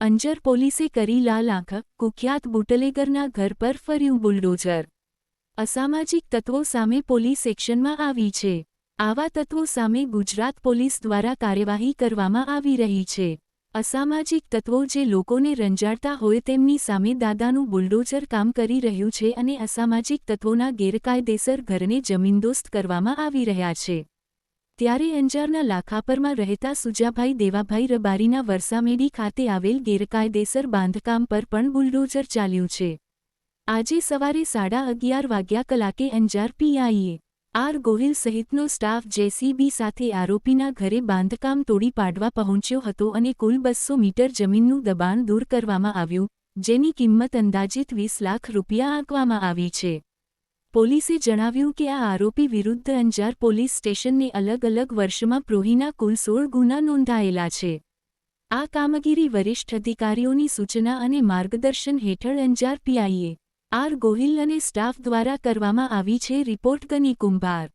અંજર પોલીસે કરી લાલ આંખ, કુખ્યાત બુટલેગરના ઘર પર ફર્યું બુલડોઝર. અસામાજિક તત્વો સામે પોલીસ એક્શનમાં આવી છે. આવા તત્વો સામે ગુજરાત પોલીસ દ્વારા કાર્યવાહી કરવામાં આવી રહી છે. અસામાજિક તત્વો જે લોકોને રંજાડતા હોય તેમની સામે દાદાનું બુલડોઝર કામ કરી રહ્યું છે અને અસામાજિક તત્વોના ગેરકાયદેસર ઘરને જમીનદોસ્ત કરવામાં આવી રહ્યા છે. ત્યારે અંજારના લાખાપરમાં રહેતા સુજાભાઈ દેવાભાઈ રબારીના વરસામેડી ખાતે આવેલ ગેરકાયદેસર બાંધકામ પર પણ બુલડોઝર ચાલ્યું છે. આજે સવારે સાડા અગિયાર વાગ્યા કલાકે અંજાર પીઆઈએ, આર ગોહિલ સહિતનો સ્ટાફ જેસીબી સાથે આરોપીના ઘરે બાંધકામ તોડી પાડવા પહોંચ્યો હતો અને કુલ બસો મીટર જમીનનું દબાણ દૂર કરવામાં આવ્યું, જેની કિંમત અંદાજિત વીસ લાખ રૂપિયા આંકવામાં આવી છે. પોલીસે જણાવ્યું કે આ આરોપી વિરુદ્ધ અંજાર પોલીસ સ્ટેશનને અલગ અલગ વર્ષમાં પ્રોહીના કુલ સોળ ગુના નોંધાયેલા છે. આ કામગીરી વરિષ્ઠ અધિકારીઓની સૂચના અને માર્ગદર્શન હેઠળ અંજાર પીઆઈએ, આર ગોહિલ અને સ્ટાફ દ્વારા કરવામાં આવી છે રિપોર્ટ ગની કુંભાર.